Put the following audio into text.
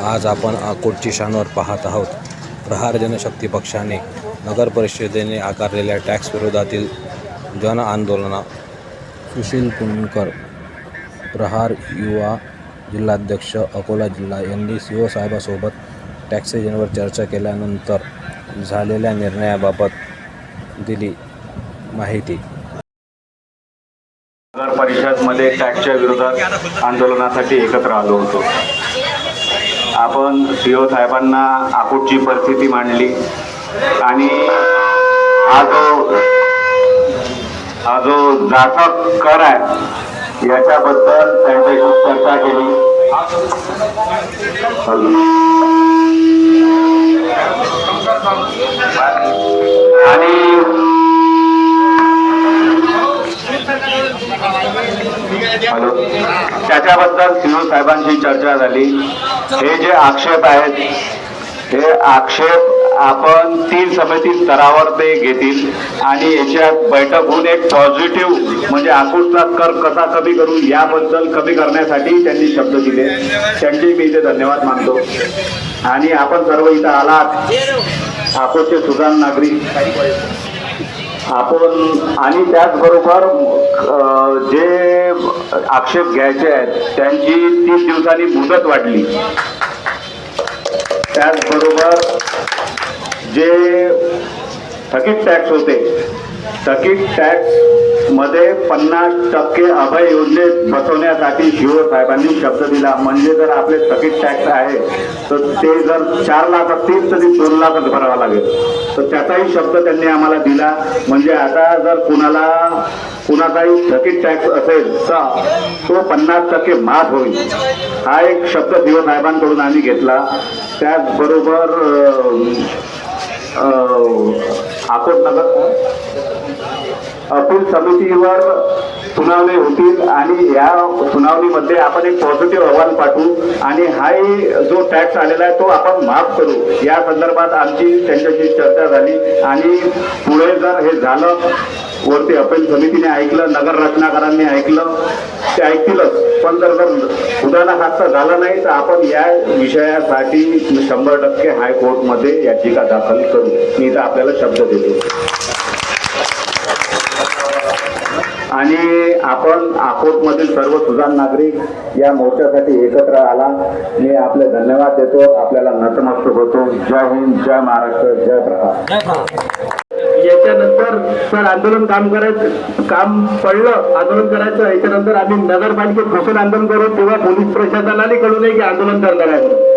आज आपण अकोटची शानवर पाहत आहोत. प्रहार जनशक्ती पक्षाने नगर परिषदेने आकारलेल्या टॅक्स विरोधातील जन आंदोलना सुशील कुंडकर प्रहार युवा जिल्हाध्यक्ष अकोला जिल्हा यांनी सी ओ साहेबासोबत चर्चा केल्यानंतर झालेल्या निर्णयाबाबत दिली माहिती. नगर परिषदमध्ये टॅक्सच्या विरोधात आंदोलनासाठी एकत्र आलो होतो. आपण सी ओ साहेबांना आकुटची परिस्थिती मांडली. आणि हा जो हा जो जाता कर आहे याच्याबद्दल त्यांच्याशी चर्चा केली. आणि त्याच्याबद्दल सिंह साहेबांशी चर्चा झाली. हे जे आक्षेप आहेत हे आक्षेप आपण तीन समिती स्तरावर ते घेतील आणि याच्यात बैठक होऊन एक पॉझिटिव्ह म्हणजे आकुटचा कर कसा कमी करू याबद्दल कमी करण्यासाठी त्यांनी शब्द दिले. त्यांचे मी इथे धन्यवाद मानतो. आणि आपण सर्व इथं आलात. आकोटचे सुजाण नागरिक. आपण आणि त्याचबरोबर जे आक्षेप घ्यायचे आहेत त्यांची तीन दिवसांनी मुदत वाढली. त्याचबरोबर जे थकीत टॅक्स होते थकीत टॅक्समध्ये पन्नास टक्के अभय योजनेत बसवण्यासाठी शिव साहेबांनी शब्द दिला. म्हणजे जर आपले थकीत टॅक्स आहे तर ते जर चार लाख असतील तर ते दोन लाखच भरावा लागेल. तर त्याचाही शब्द त्यांनी आम्हाला दिला. म्हणजे आता जर कुणाला कुणाचाही थकीत टॅक्स असेल तर तो पन्नास टक्के माफ होईल. हा एक शब्द शिव साहेबांकडून आम्ही घेतला. त्याचबरोबर अं, नगर अपील समितीवर सुनावणी होतील आणि या सुनावणीमध्ये आपण एक पॉझिटिव्ह अहवाल पाठवू. आणि हाही जो टॅक्स आलेला आहे तो आपण माफ करू. या संदर्भात आमची त्यांच्याशी चर्चा झाली. आणि पुढे जर हे झालं वरती अपील समितीने ऐकलं नगर रचनाकारांनी ऐकलं ते ऐकतीलच. पण जर जर उदाहरण खास्त झाला नाही तर आपण या विषयासाठी शंभर टक्के हायकोर्टमध्ये याचिका दाखल करू. मी इथं आपल्याला शब्द देतो. आणि आपण आकोटमधील सर्व सुजाण नागरिक या मोर्चासाठी एकत्र आला. मी आपले धन्यवाद देतो. आपल्याला नतमस्तक होतो. जय हिंद जय महाराष्ट्र जय प्रहार याच्यानंतर सर आंदोलन काम करायचं काम पडलं. आंदोलन करायचं. याच्यानंतर आम्ही नगरपालिकेत घोषण आंदोलन करू. तेव्हा पोलीस प्रशासनाने कळू नये की आंदोलन करणार आहे.